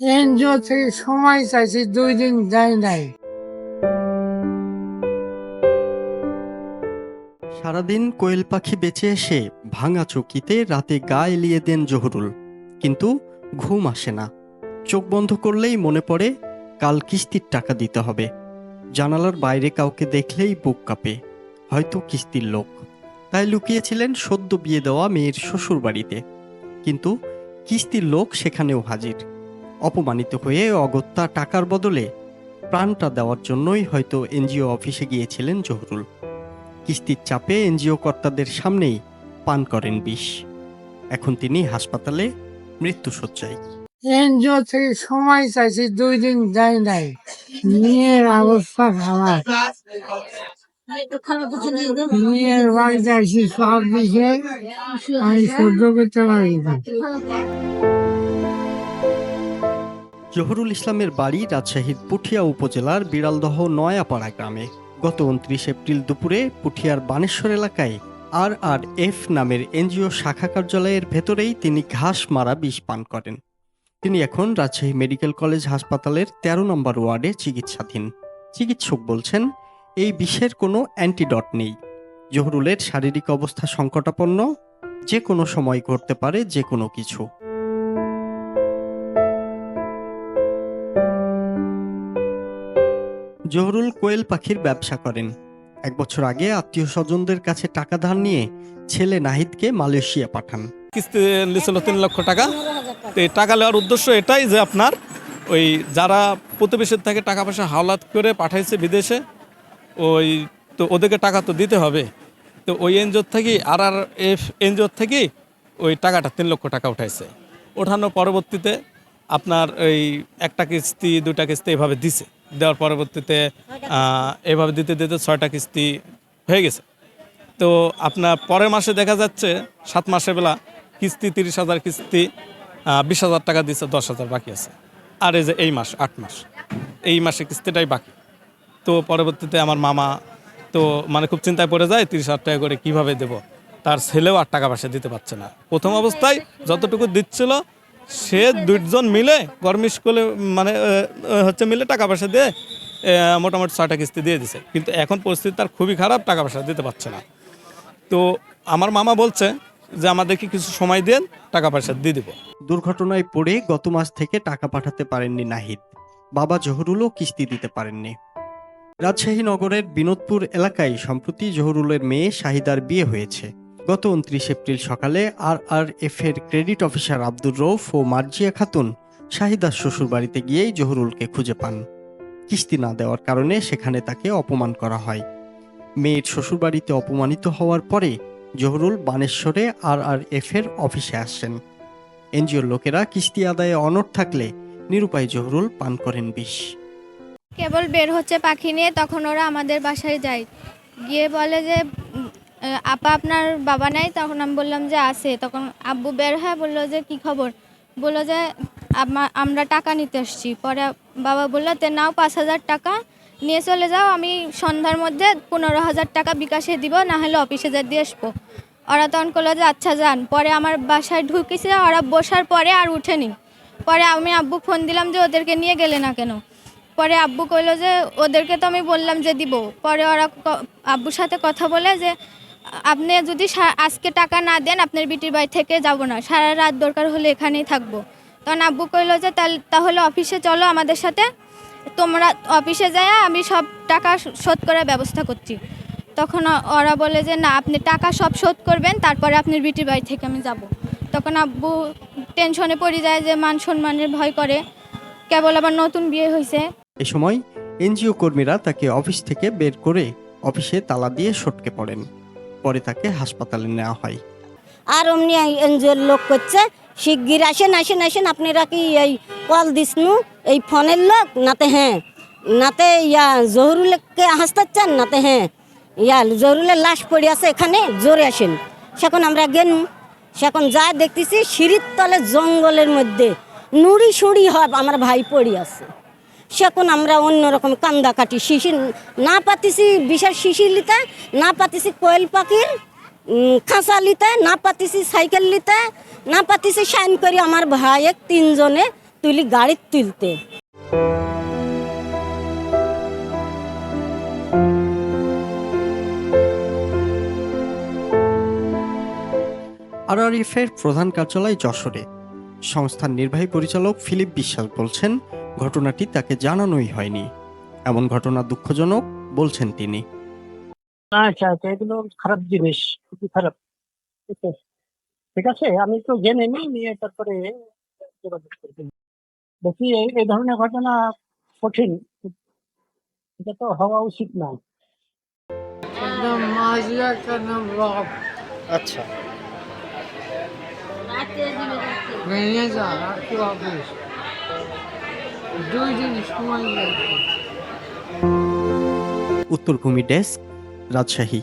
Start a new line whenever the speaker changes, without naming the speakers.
NGO থেকে সময় চাইছি, দুই দিন দেয় নাই।
সারাদিন কোয়েল পাখি বেঁচে এসে ভাঙা চকিতে রাতে গা এলিয়ে দেন জহুরুল, কিন্তু ঘুম আসে না। চোখ বন্ধ করলেই মনে পড়ে, কাল কিস্তির টাকা দিতে হবে। জানালার বাইরে কাউকে দেখলেই বুক কাঁপে, হয়তো কিস্তির লোক। তাই লুকিয়েছিলেন সদ্য বিয়ে দেওয়া মেয়ের শ্বশুর বাড়িতে কিন্তু কিস্তির লোক সেখানেও হাজির। অপমানিত হয়ে অগত্যা টাকার বদলে প্রাণটা দেওয়ার জন্যই হয়তো এনজিও অফিসে গিয়েছিলেন জহুরুল। কিস্তির চাপে এনজিও কর্তাদের সামনেই পান করেন বিষ। এখন তিনি হাসপাতালে মৃত্যুসজ্জায়
এনজিও থেকে সময় চাইছি, দুই দিন দেয় নাই। মেয়ের অবস্থা খারাপ। মেয়ের বাড়িতে আসি সব দিকে আমি সহ্য করতে পারি না
জহুরুল ইসলামের বাড়ি রাজশাহীর পুঠিয়া উপজেলার বিড়ালদহ নয়াপাড়া গ্রামে। গত উনত্রিশ এপ্রিল দুপুরে পুঠিয়ার বানেশ্বর এলাকায় আর আর এফ নামের এনজিও শাখা কার্যালয়ের ভেতরেই তিনি ঘাস মারা বিষ পান করেন। তিনি এখন রাজশাহী মেডিকেল কলেজ হাসপাতালের ১৩ নম্বর ওয়ার্ডে চিকিৎসাধীন। চিকিৎসক বলছেন, এই বিষের কোনো অ্যান্টিডট নেই। জহুরুলের শারীরিক অবস্থা সংকটাপন্ন, যে কোনো সময় ঘটতে পারে যে কোনো কিছু। জহুরুল কোয়েল পাখির ব্যবসা করেন। এক বছর আগে আত্মীয় স্বজনদের কাছে টাকা ধার নিয়ে ছেলে নাহিদকে মালয়েশিয়া পাঠান।
কিস্তি নিয়েছিল তিন লক্ষ টাকা। তো এই টাকা নেওয়ার উদ্দেশ্য এটাই যে আপনার ওই যারা প্রতিবেশীর থেকে টাকা পয়সা হাওলাত করে পাঠাইছে বিদেশে, ওই তো ওদেরকে টাকা তো দিতে হবে। তো ওই এনজিওর থেকে আর আর এফ এনজিওর থেকে ওই টাকাটা তিন লক্ষ টাকা উঠাইছে। ওঠানোর পরবর্তীতে আপনার ওই একটা কিস্তি দুটা কিস্তি এভাবে দিছে। দেওয়ার পরবর্তীতে এভাবে দিতে দিতে ছয়টা কিস্তি হয়ে গেছে। তো আপনার পরের মাসে দেখা যাচ্ছে, সাত মাসের বেলা কিস্তি তিরিশ হাজার কিস্তি বিশ হাজার টাকা দিচ্ছে দশ হাজার বাকি আছে। আর এই যে এই মাস, আট মাস, এই মাসে কিস্তিটাই বাকি। তো পরবর্তীতে আমার মামা তো মানে খুব চিন্তায় পড়ে যায়, তিরিশ হাজার টাকা করে কীভাবে দেব? তার ছেলেও আর টাকা পয়সা দিতে পারছে না। প্রথম অবস্থায় যতটুকু দিচ্ছিল সে দুইজন মিলে গরমি স্কুলে মানে হচ্ছে মিলে টাকা পয়সা দিয়ে মোটামুটি ছয়টা কিস্তি দিয়ে দিছে। কিন্তু এখন পরিস্থিতি তার খুবই খারাপ, টাকা পয়সা দিতে পারছে না। তো আমার মামা বলছে যে, আমাদেরকে কিছু সময় দেন, টাকা পয়সা দিয়ে দিব।
দুর্ঘটনায় পড়ে গত মাস থেকে টাকা পাঠাতে পারেননি নাহিদ। বাবা জহরুলও কিস্তি দিতে পারেননি। রাজশাহী নগরের বিনোদপুর এলাকায় সম্প্রতি জহরুলের মেয়ে শাহিদার বিয়ে হয়েছে। গত উনত্রিশ এপ্রিল সকালে আর আর এর ক্রেডিট অফিসার আব্দুর রৌফ ও মার্জিয়া খাতুন শাহিদার শ্বশুরবাড়িতে গিয়েই জহুরুলকে খুঁজে পান। কিস্তি না দেওয়ার কারণে সেখানে তাকে অপমান করা হয়। মেয়ের শ্বশুরবাড়িতে অপমানিত হওয়ার পরে জহুরুল বানেশ্বরে আর আর এর অফিসে আসেন। এনজিওর লোকেরা কিস্তি আদায়ে অনট থাকলে নিরুপায় জহুরুল পান করেন বিষ।
কেবল বের হচ্ছে পাখি নিয়ে, তখন ওরা আমাদের বাসায় যায়। গিয়ে বলে যে আপা আপনার বাবা নাই? তখন আমি বললাম যে আছে। তখন আব্বু বের হয়ে বলল যে, কি খবর? বলল যে, আমা- আমরা টাকা নিতে এসছি পরে বাবা বলল, তে নাও পাঁচ হাজার টাকা, নিয়ে চলে যাও। আমি সন্ধ্যার মধ্যে পনেরো হাজার টাকা বিকাশে দিব, না হলে অফিসে যা দিয়ে আসব। ওরা তখন করল যে আচ্ছা যান। পরে আমার বাসায় ঢুকেছে, ওরা বসার পরে আর উঠেনি। পরে আমি আব্বু ফোন দিলাম যে, ওদেরকে নিয়ে গেলে না কেন? পরে আব্বু কইলো যে, ওদেরকে তো আমি বললাম যে দিব। পরে ওরা আব্বুর সাথে কথা বলে যে আপনি যদি আজকে টাকা না দেন, আপনার বিটির বাড়ি থেকে যাব না। সারা রাত দরকার হলে এখানেই থাকব। তখন আব্বু কইলো যে তাহলে অফিসে চলো আমাদের সাথে। তোমরা অফিসে যায় আমি সব টাকা শোধ করার ব্যবস্থা করছি। তখন ওরা বলে যে, না, আপনি টাকা সব শোধ করবেন, তারপরে আপনার বিটির বাড়ি থেকে আমি যাব। তখন আব্বু টেনশনে পড়ে যায় যে, মান সম্মানের ভয় করে। কেবল আবার নতুন বিয়ে হয়েছে
এ সময় এনজিও কর্মীরা তাকে অফিস থেকে বের করে অফিসে তালা দিয়ে সটকে পড়েন। পরে তাকে হাসপাতালে নেওয়া হয়।
আর অমনি এনজিওর লোক করছে, শিগগির আসেন আসেন আসেন, আপনারা কি এই কল দিসনু? এই ফোনের লোক? নাতে হ্যাঁ। নাতে ইয়া জহুরুলকে হাসতাচ্ছেন নাতে হ্যাঁ। ইয়া জহরুলের লাশ পড়ে আছে এখানে, জোরে আসেন। সেখন আমরা গেনু। সেখন যা দেখতেছি সিঁড়ির তলে জঙ্গলের মধ্যে নুড়ি সুড়ি হব আমার ভাই পড়ে আছে। সেখন আমরা অন্যরকম কান্দা কাটি শিশির না পাতিছি বিশাল শিশির লিতে, না পাতিছি কোয়েল পাখির খাঁচা লিতে, না পাতিছি সাইকেল লিতে, না পাতিছি সাইন করি আমার ভাইয়ের তিনজনে তুলি গাড়ির তুলতে।
আরআরএফের প্রধান কার্যালয় যশোরে। সংস্থার নির্বাহী পরিচালক ফিলিপ বিশ্বাস বলছেন ঘটনাটি তাকে জানানোই হয়নি। এমন ঘটনা দুঃখজনক বলছেন তিনি।
আচ্ছা আচ্ছা এগুলো খারাপ জিনিস খুবই খারাপ। ঠিক আছে। আমি তো জেনে নিই নিয়ে তারপরে দেখি। এই ধরনের ঘটনা কঠিন। এটা তো হওয়া উচিত না। আচ্ছা।
দুই দিন
ডেস্ক রাজশাহী।